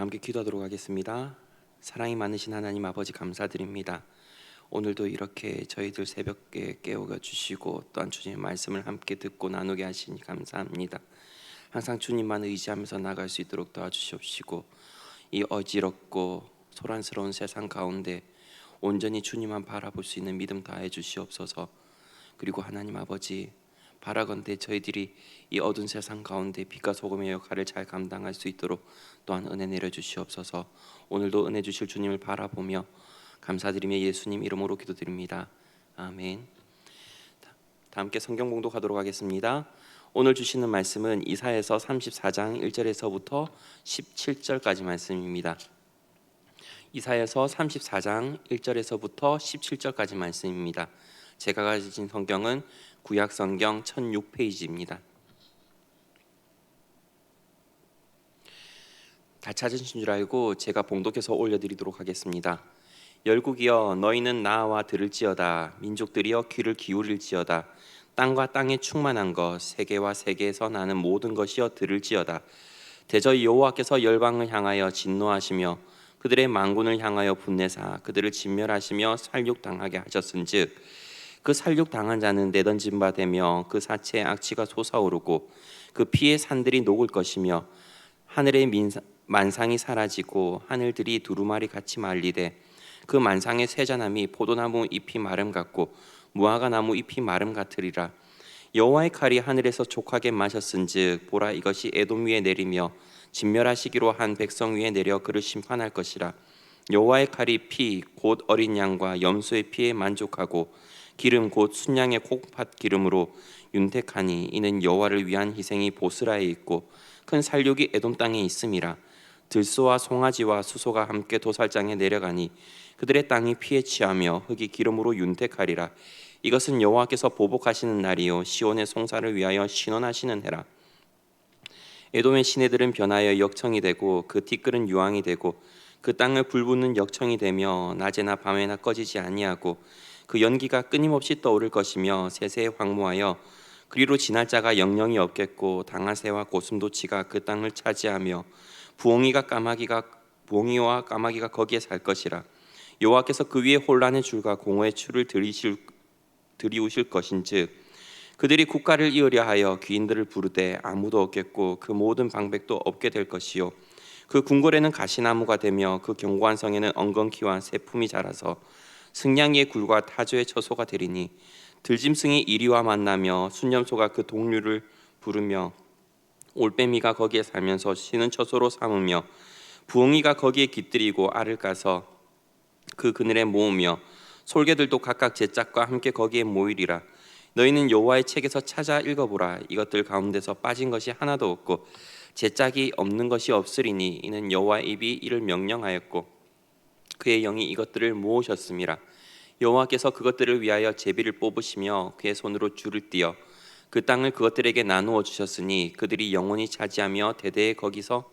다 함께 기도하도록 하겠습니다. 사랑이 많으신 하나님 아버지 감사드립니다. 오늘도 이렇게 저희들 새벽에 깨워 주시고 또한 주님의 말씀을 함께 듣고 나누게 하시니 감사합니다. 항상 주님만 의지하면서 나갈 수 있도록 도와주시옵시고 이 어지럽고 소란스러운 세상 가운데 온전히 주님만 바라볼 수 있는 믿음 다해 주시옵소서. 그리고 하나님 아버지 바라건대 저희들이 이 어두운 세상 가운데 빛과 소금의 역할을 잘 감당할 수 있도록 또한 은혜 내려 주시옵소서. 오늘도 은혜 주실 주님을 바라보며 감사드리며 예수님 이름으로 기도드립니다. 아멘. 다- 다 함께 성경 공독하도록 하겠습니다. 오늘 주시는 말씀은 이사에서 34장 1절에서부터 17절까지 말씀입니다. 이사에서 34장 1절에서부터 17절까지 말씀입니다. 제가 가진 성경은 구약 성경 1006페이지입니다. 다 찾으신 줄 알고 제가 봉독해서 올려드리도록 하겠습니다. 열국이여 너희는 나와 들을지어다 민족들이여 귀를 기울일지어다 땅과 땅에 충만한 것 세계와 세계에서 나는 모든 것이여 들을지어다 대저 여호와께서 열방을 향하여 진노하시며 그들의 망군을 향하여 분내사 그들을 진멸하시며 살육당하게 하셨은즉 그 살육 당한 자는 내던진 바 되며 그 사체의 악취가 솟아오르고 그 피의 산들이 녹을 것이며 하늘의 민사, 만상이 사라지고 하늘들이 두루마리 같이 말리되 그 만상의 세자남이 포도나무 잎이 마름 같고 무화과 나무 잎이 마름 같으리라. 여호와의 칼이 하늘에서 족하게 마셨은즉 보라 이것이 에돔 위에 내리며 진멸하시기로 한 백성 위에 내려 그를 심판할 것이라. 여호와의 칼이 피 곧 어린 양과 염소의 피에 만족하고 기름 곧 순양의 콩팥 기름으로 윤택하니 이는 여호와를 위한 희생이 보스라에 있고 큰 살육이 에돔 땅에 있음이라. 들소와 송아지와 수소가 함께 도살장에 내려가니 그들의 땅이 피에 취하며 흙이 기름으로 윤택하리라. 이것은 여호와께서 보복하시는 날이요 시온의 송사를 위하여 신원하시는 해라. 에돔의 시내들은 변하여 역청이 되고 그 티끌은 유황이 되고 그 땅을 불붙는 역청이 되며 낮에나 밤에나 꺼지지 아니하고 그 연기가 끊임없이 떠오를 것이며 세세에 황무하여 그리로 지날 자가 영영이 없겠고 당하새와 고슴도치가 그 땅을 차지하며 부엉이가 까마귀가 부엉이와 까마귀가 거기에 살 것이라. 여호와께서 그 위에 혼란의 줄과 공허의 추를 들이실 들이우실 것인즉 그들이 국가를 이으려 하여 귀인들을 부르되 아무도 없겠고 그 모든 방백도 없게 될 것이요. 그 궁궐에는 가시나무가 되며 그 견고한 성에는 엉겅퀴와 새품이 자라서 승냥이의 굴과 타조의 처소가 되리니 들짐승이 이리와 만나며 순념소가 그 동류를 부르며 올빼미가 거기에 살면서 쉬는 처소로 삼으며 부엉이가 거기에 깃들이고 알을 까서 그 그늘에 모으며 솔개들도 각각 제 짝과 함께 거기에 모이리라. 너희는 여호와의 책에서 찾아 읽어보라. 이것들 가운데서 빠진 것이 하나도 없고 제 짝이 없는 것이 없으리니 이는 여호와의 입이 이를 명령하였고 그의 영이 이것들을 모으셨음이라 여호와께서 그것들을 위하여 제비를 뽑으시며 그의 손으로 줄을 띄어 그 땅을 그것들에게 나누어 주셨으니 그들이 영원히 차지하며 대대에 거기서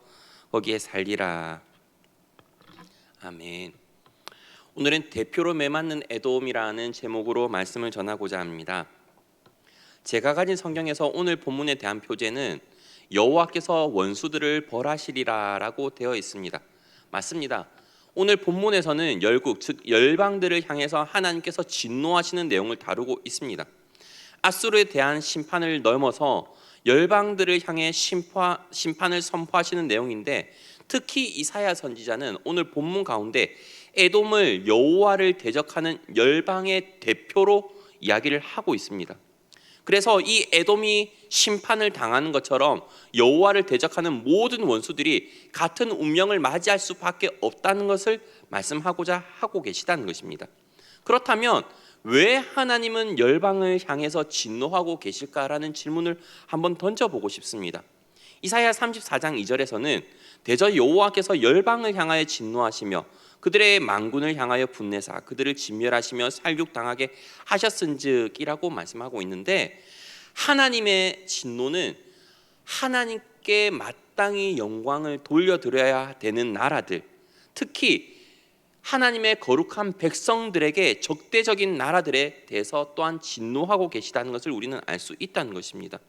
거기에 살리라 아멘. 오늘은 대표로 매맞는 에돔이라는 제목으로 말씀을 전하고자 합니다. 제가 가진 성경에서 오늘 본문에 대한 표제는 여호와께서 원수들을 벌하시리라라고 되어 있습니다. 맞습니다. 오늘 본문에서는 열국 즉 열방들을 향해서 하나님께서 진노하시는 내용을 다루고 있습니다. 아수르에 대한 심판을 넘어서 열방들을 향해 심파, 심판을 선포하시는 내용인데 특히 이사야 선지자는 오늘 본문 가운데 에돔을 여호와를 대적하는 열방의 대표로 이야기를 하고 있습니다. 그래서 이 에돔이 심판을 당하는 것처럼 여호와를 대적하는 모든 원수들이 같은 운명을 맞이할 수밖에 없다는 것을 말씀하고자 하고 계시다는 것입니다. 그렇다면 왜 하나님은 열방을 향해서 진노하고 계실까라는 질문을 한번 던져보고 싶습니다. 이사야 34장 2절에서는 대저 여호와께서 열방을 향하여 진노하시며 그들의 망군을 향하여 분내사 그들을 진멸하시며 살육당하게 하셨은즉이라고 말씀하고 있는데 하나님의 진노는 하나님께 마땅히 영광을 돌려드려야 되는 나라들 특히 하나님의 거룩한 백성들에게 적대적인 나라들에 대해서 또한 진노하고 계시다는 것을 우리는 알 수 있다는 것입니다.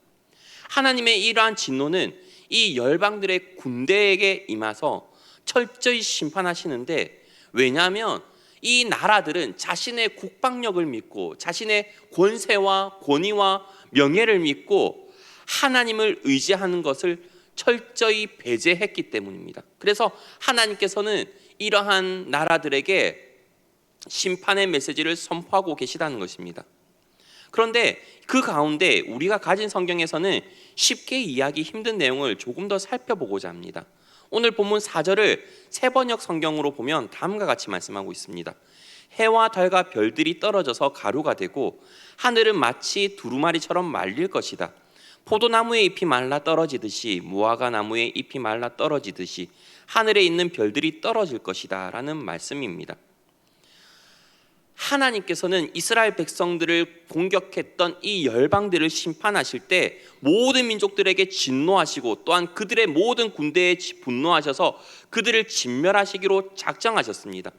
하나님의 이러한 진노는 이 열방들의 군대에게 임하서 철저히 심판하시는데 왜냐하면 이 나라들은 자신의 국방력을 믿고 자신의 권세와 권위와 명예를 믿고 하나님을 의지하는 것을 철저히 배제했기 때문입니다. 그래서 하나님께서는 이러한 나라들에게 심판의 메시지를 선포하고 계시다는 것입니다. 그런데 그 가운데 우리가 가진 성경에서는 쉽게 이해하기 힘든 내용을 조금 더 살펴보고자 합니다. 오늘 본문 4절을 세번역 성경으로 보면 다음과 같이 말씀하고 있습니다. 해와 달과 별들이 떨어져서 가루가 되고 하늘은 마치 두루마리처럼 말릴 것이다. 포도나무의 잎이 말라 떨어지듯이 무화과 나무의 잎이 말라 떨어지듯이 하늘에 있는 별들이 떨어질 것이다라는 말씀입니다. 하나님께서는 이스라엘 백성들을 공격했던 이 열방들을 심판하실 때 모든 민족들에게 진노하시고 또한 그들의 모든 군대에 분노하셔서 그들을 진멸하시기로 작정하셨습니다.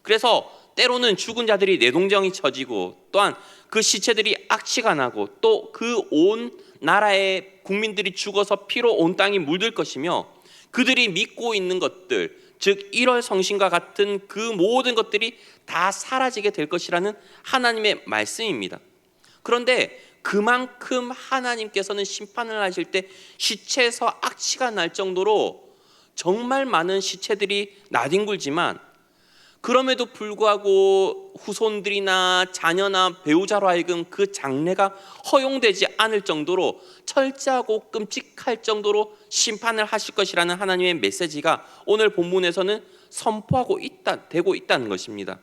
그래서 때로는 죽은 자들이 내동정이 쳐지고 또한 그 시체들이 악취가 나고 또 그 온 나라의 국민들이 죽어서 피로 온 땅이 물들 것이며 그들이 믿고 있는 것들 즉 1월 성신과 같은 그 모든 것들이 다 사라지게 될 것이라는 하나님의 말씀입니다. 그런데 그만큼 하나님께서는 심판을 하실 때 시체에서 악취가 날 정도로 정말 많은 시체들이 나뒹굴지만 그럼에도 불구하고 후손들이나 자녀나 배우자로 하여금 그 장례가 허용되지 않을 정도로 철저하고 끔찍할 정도로 심판을 하실 것이라는 하나님의 메시지가 오늘 본문에서는 선포하고 있다 되고 있다는 것입니다.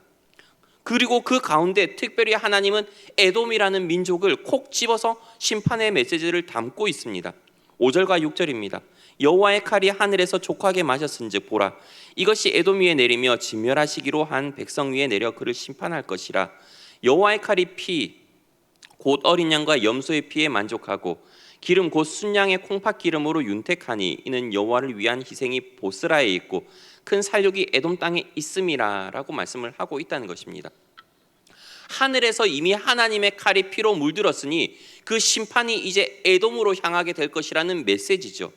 그리고 그 가운데 특별히 하나님은 에돔이라는 민족을 콕 집어서 심판의 메시지를 담고 있습니다. 5절과 6절입니다. 여호와의 칼이 하늘에서 족하게 마셨은즉 보라 이것이 에돔 위에 내리며 진멸하시기로 한 백성 위에 내려 그를 심판할 것이라 여호와의 칼이 피 곧 어린 양과 염소의 피에 만족하고 기름 곧 순양의 콩팥 기름으로 윤택하니 이는 여호와를 위한 희생이 보스라에 있고 큰 살육이 에돔 땅에 있음이라라고 말씀을 하고 있다는 것입니다. 하늘에서 이미 하나님의 칼이 피로 물들었으니 그 심판이 이제 에돔으로 향하게 될 것이라는 메시지죠.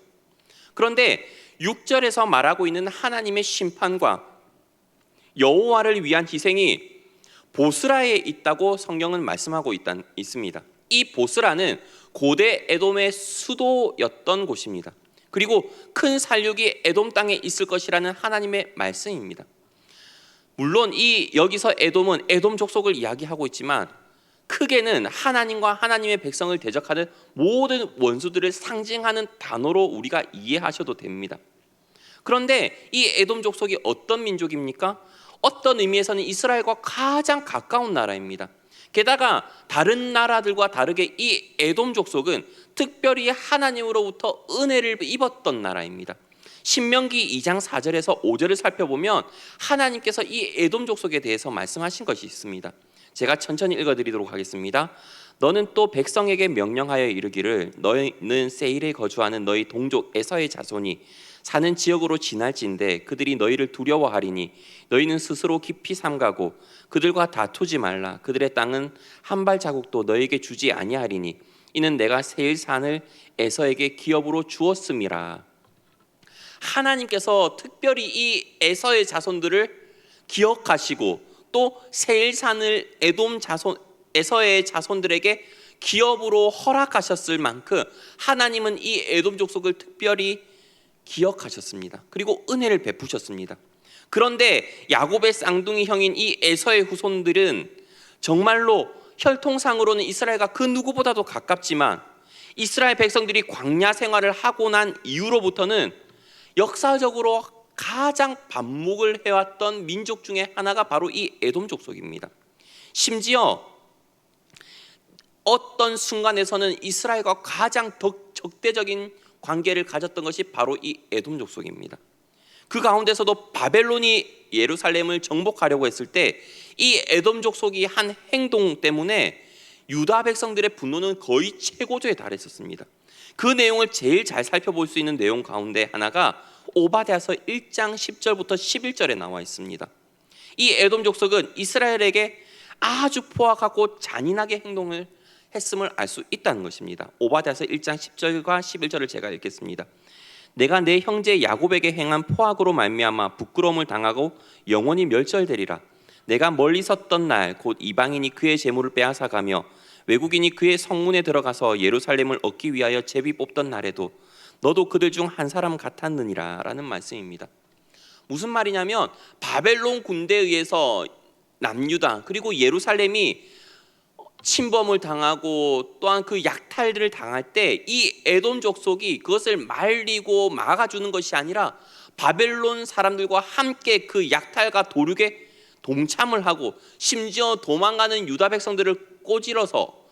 그런데 6절에서 말하고 있는 하나님의 심판과 여호와를 위한 희생이 보스라에 있다고 성경은 말씀하고 있다, 있습니다. 이 보스라는 고대 에돔의 수도였던 곳입니다. 그리고 큰 살육이 에돔 땅에 있을 것이라는 하나님의 말씀입니다. 물론 이 여기서 에돔은 에돔 족속을 이야기하고 있지만 크게는 하나님과 하나님의 백성을 대적하는 모든 원수들을 상징하는 단어로 우리가 이해하셔도 됩니다. 그런데 이 에돔 족속이 어떤 민족입니까? 어떤 의미에서는 이스라엘과 가장 가까운 나라입니다. 게다가 다른 나라들과 다르게 이 에돔 족속은 특별히 하나님으로부터 은혜를 입었던 나라입니다. 신명기 2장 4절에서 5절을 살펴보면 하나님께서 이 에돔 족속에 대해서 말씀하신 것이 있습니다. 제가 천천히 읽어드리도록 하겠습니다. 너는 또 백성에게 명령하여 이르기를 너희는 세일에 거주하는 너희 동족 에서의 자손이 사는 지역으로 지날진데 그들이 너희를 두려워하리니 너희는 스스로 깊이 삼가고 그들과 다투지 말라 그들의 땅은 한 발 자국도 너에게 주지 아니하리니 이는 내가 세일 산을 에서에게 기업으로 주었음이라 하나님께서 특별히 이 에서의 자손들을 기억하시고 또 세일산을 에돔 자손 에서의 자손들에게 기업으로 허락하셨을 만큼 하나님은 이 에돔 족속을 특별히 기억하셨습니다. 그리고 은혜를 베푸셨습니다. 그런데 야곱의 쌍둥이 형인 이 에서의 후손들은 정말로 혈통상으로는 이스라엘과 그 누구보다도 가깝지만 이스라엘 백성들이 광야 생활을 하고 난 이후로부터는 역사적으로 가장 반목을 해왔던 민족 중에 하나가 바로 이 에돔 족속입니다. 심지어 어떤 순간에서는 이스라엘과 가장 적대적인 관계를 가졌던 것이 바로 이 에돔 족속입니다. 그 가운데서도 바벨론이 예루살렘을 정복하려고 했을 때 이 에돔 족속이 한 행동 때문에 유다 백성들의 분노는 거의 최고조에 달했었습니다. 그 내용을 제일 잘 살펴볼 수 있는 내용 가운데 하나가 오바댜서 1장 10절부터 11절에 나와 있습니다. 이 에돔 족속은 이스라엘에게 아주 포악하고 잔인하게 행동을 했음을 알 수 있다는 것입니다. 오바댜서 1장 10절과 11절을 제가 읽겠습니다. 내가 내 형제 야곱에게 행한 포악으로 말미암아 부끄러움을 당하고 영원히 멸절되리라. 내가 멀리 섰던 날 곧 이방인이 그의 재물을 빼앗아 가며 외국인이 그의 성문에 들어가서 예루살렘을 얻기 위하여 제비 뽑던 날에도 너도 그들 중 한 사람 같았느니라라는 말씀입니다. 무슨 말이냐면 바벨론 군대에 의해서 남유다 그리고 예루살렘이 침범을 당하고 또한 그 약탈들을 당할 때 이 에돔 족속이 그것을 말리고 막아주는 것이 아니라 바벨론 사람들과 함께 그 약탈과 도륙에 동참을 하고 심지어 도망가는 유다 백성들을 꼬질러서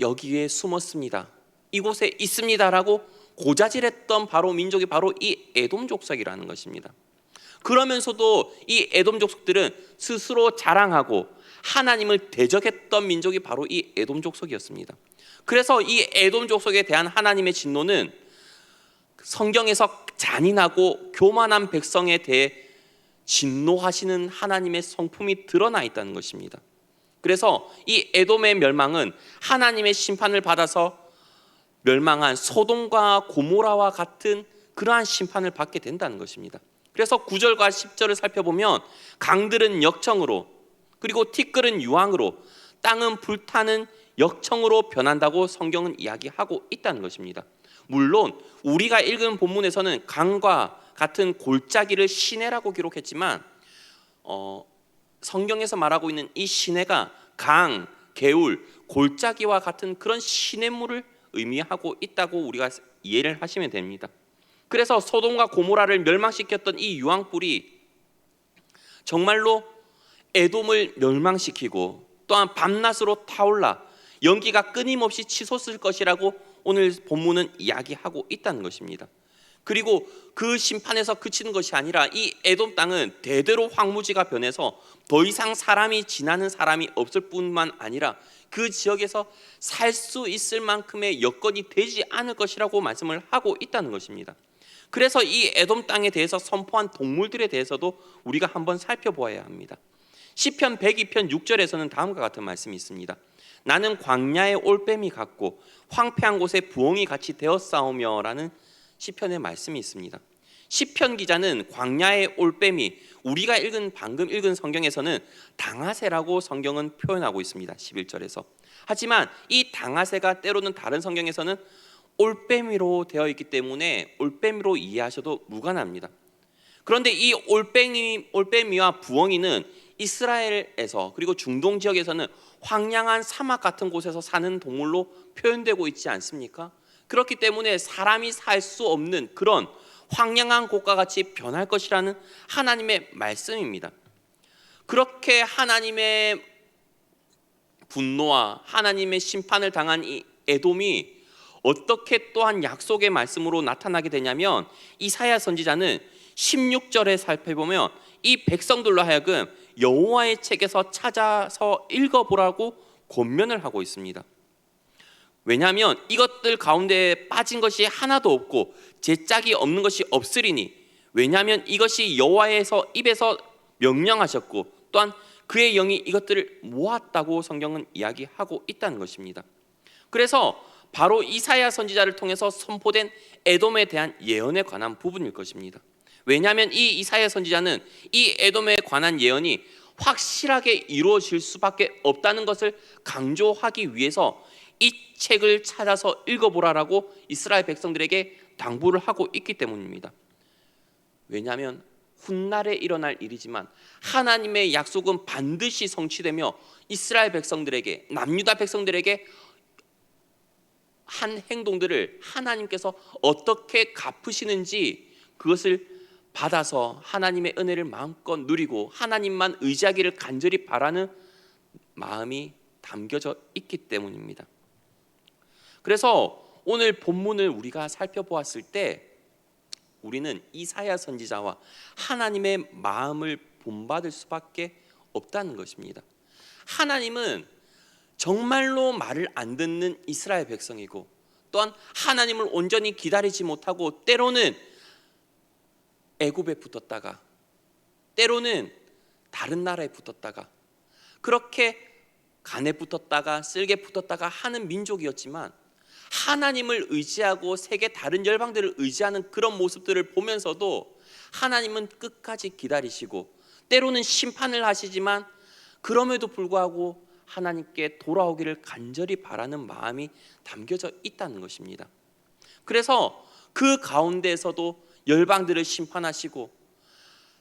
여기에 숨었습니다. 이곳에 있습니다라고 고자질했던 바로 민족이 바로 이 에돔 족속이라는 것입니다. 그러면서도 이 에돔 족속들은 스스로 자랑하고 하나님을 대적했던 민족이 바로 이 에돔 족속이었습니다. 그래서 이 에돔 족속에 대한 하나님의 진노는 성경에서 잔인하고 교만한 백성에 대해 진노하시는 하나님의 성품이 드러나 있다는 것입니다. 그래서 이 에돔의 멸망은 하나님의 심판을 받아서 멸망한 소돔과 고모라와 같은 그러한 심판을 받게 된다는 것입니다. 그래서 9절과 10절을 살펴보면 강들은 역청으로 그리고 티끌은 유황으로 땅은 불타는 역청으로 변한다고 성경은 이야기하고 있다는 것입니다. 물론 우리가 읽은 본문에서는 강과 같은 골짜기를 시내라고 기록했지만 어, 성경에서 말하고 있는 이 시내가 강, 개울, 골짜기와 같은 그런 시냇물을 의미하고 있다고 우리가 이해를 하시면 됩니다. 그래서 소돔과 고모라를 멸망시켰던 이 유황불이 정말로 에돔을 멸망시키고 또한 밤낮으로 타올라 연기가 끊임없이 치솟을 것이라고 오늘 본문은 이야기하고 있다는 것입니다. 그리고 그 심판에서 그치는 것이 아니라 이 에돔 땅은 대대로 황무지가 변해서 더 이상 사람이 지나는 사람이 없을 뿐만 아니라 그 지역에서 살 수 있을 만큼의 여건이 되지 않을 것이라고 말씀을 하고 있다는 것입니다. 그래서 이 에돔 땅에 대해서 선포한 동물들에 대해서도 우리가 한번 살펴보아야 합니다. 시편 102편 6절에서는 다음과 같은 말씀이 있습니다. 나는 광야의 올빼미 같고 황폐한 곳에 부엉이 같이 되었사오며라는 시편의 말씀이 있습니다. 시편 기자는 광야의 올빼미 우리가 읽은 방금 읽은 성경에서는 당하세라고 성경은 표현하고 있습니다. 11절에서. 하지만 이 당하세가 때로는 다른 성경에서는 올빼미로 되어 있기 때문에 올빼미로 이해하셔도 무관합니다. 그런데 이 올빼미 올빼미와 부엉이는 이스라엘에서 그리고 중동 지역에서는 황량한 사막 같은 곳에서 사는 동물로 표현되고 있지 않습니까? 그렇기 때문에 사람이 살 수 없는 그런 황량한 곳과 같이 변할 것이라는 하나님의 말씀입니다. 그렇게 하나님의 분노와 하나님의 심판을 당한 이 에돔이 어떻게 또한 약속의 말씀으로 나타나게 되냐면 이사야 선지자는 16절에 살펴보면 이 백성들로 하여금 여호와의 책에서 찾아서 읽어보라고 권면을 하고 있습니다. 왜냐하면 이것들 가운데 빠진 것이 하나도 없고 제 짝이 없는 것이 없으리니 왜냐하면 이것이 여호와에서 입에서 명령하셨고 또한 그의 영이 이것들을 모았다고 성경은 이야기하고 있다는 것입니다. 그래서 바로 이사야 선지자를 통해서 선포된 에돔에 대한 예언에 관한 부분일 것입니다. 왜냐하면 이 이사야 선지자는 이 에돔에 관한 예언이 확실하게 이루어질 수밖에 없다는 것을 강조하기 위해서 이 책을 찾아서 읽어보라라고 이스라엘 백성들에게 당부를 하고 있기 때문입니다. 왜냐하면 훗날에 일어날 일이지만 하나님의 약속은 반드시 성취되며 이스라엘 백성들에게 남유다 백성들에게 한 행동들을 하나님께서 어떻게 갚으시는지 그것을 받아서 하나님의 은혜를 마음껏 누리고 하나님만 의지하기를 간절히 바라는 마음이 담겨져 있기 때문입니다. 그래서 오늘 본문을 우리가 살펴보았을 때 우리는 이사야 선지자와 하나님의 마음을 본받을 수밖에 없다는 것입니다. 하나님은 정말로 말을 안 듣는 이스라엘 백성이고 또한 하나님을 온전히 기다리지 못하고 때로는 애굽에 붙었다가 때로는 다른 나라에 붙었다가 그렇게 간에 붙었다가 쓸개 붙었다가 하는 민족이었지만 하나님을 의지하고 세계 다른 열방들을 의지하는 그런 모습들을 보면서도 하나님은 끝까지 기다리시고 때로는 심판을 하시지만 그럼에도 불구하고 하나님께 돌아오기를 간절히 바라는 마음이 담겨져 있다는 것입니다. 그래서 그 가운데에서도 열방들을 심판하시고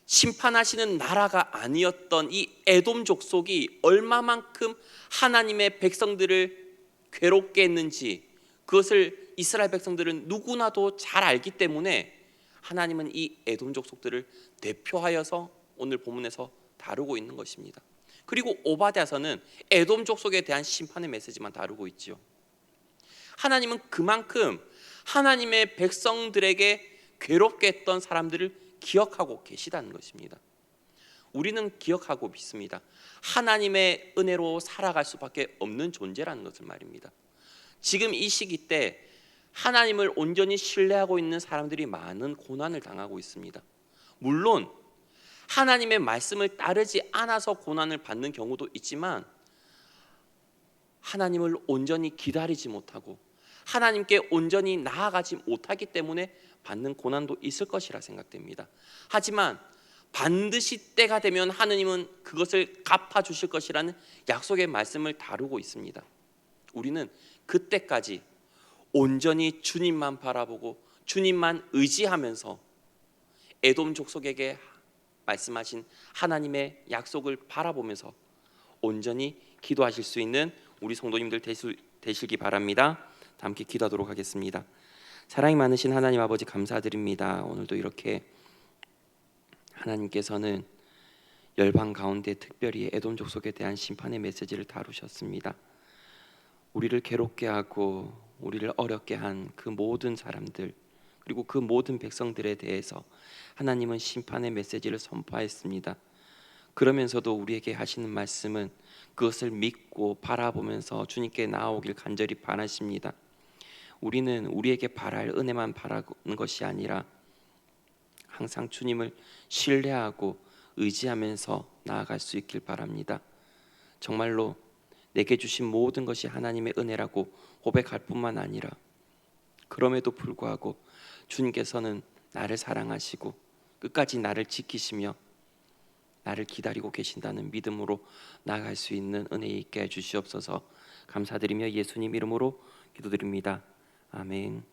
심판하시는 나라가 아니었던 이 에돔 족속이 얼마만큼 하나님의 백성들을 괴롭게 했는지 그것을 이스라엘 백성들은 누구나도 잘 알기 때문에 하나님은 이 에돔 족속들을 대표하여서 오늘 본문에서 다루고 있는 것입니다. 그리고 오바댜서는 에돔 족속에 대한 심판의 메시지만 다루고 있지요. 하나님은 그만큼 하나님의 백성들에게 괴롭게 했던 사람들을 기억하고 계시다는 것입니다. 우리는 기억하고 믿습니다. 하나님의 은혜로 살아갈 수밖에 없는 존재라는 것을 말입니다. 지금 이 시기 때 하나님을 온전히 신뢰하고 있는 사람들이 많은 고난을 당하고 있습니다. 물론 하나님의 말씀을 따르지 않아서 고난을 받는 경우도 있지만 하나님을 온전히 기다리지 못하고 하나님께 온전히 나아가지 못하기 때문에 받는 고난도 있을 것이라 생각됩니다. 하지만 반드시 때가 되면 하느님은 그것을 갚아 주실 것이라는 약속의 말씀을 다루고 있습니다. 우리는 그때까지 온전히 주님만 바라보고 주님만 의지하면서 에돔 족속에게 말씀하신 하나님의 약속을 바라보면서 온전히 기도하실 수 있는 우리 성도님들 되실, 되시기 바랍니다. 다 함께 기도하도록 하겠습니다. 사랑이 많으신 하나님 아버지 감사드립니다. 오늘도 이렇게 하나님께서는 열방 가운데 특별히 에돔 족속에 대한 심판의 메시지를 다루셨습니다. 우리를 괴롭게 하고 우리를 어렵게 한 그 모든 사람들 그리고 그 모든 백성들에 대해서 하나님은 심판의 메시지를 선포했습니다. 그러면서도 우리에게 하시는 말씀은 그것을 믿고 바라보면서 주님께 나오길 간절히 바라십니다. 우리는 우리에게 바랄 은혜만 바라는 것이 아니라 항상 주님을 신뢰하고 의지하면서 나아갈 수 있길 바랍니다. 정말로 내게 주신 모든 것이 하나님의 은혜라고 고백할 뿐만 아니라 그럼에도 불구하고 주님께서는 나를 사랑하시고 끝까지 나를 지키시며 나를 기다리고 계신다는 믿음으로 나아갈 수 있는 은혜 있게 해 주시옵소서 감사드리며 예수님 이름으로 기도드립니다. 아멘.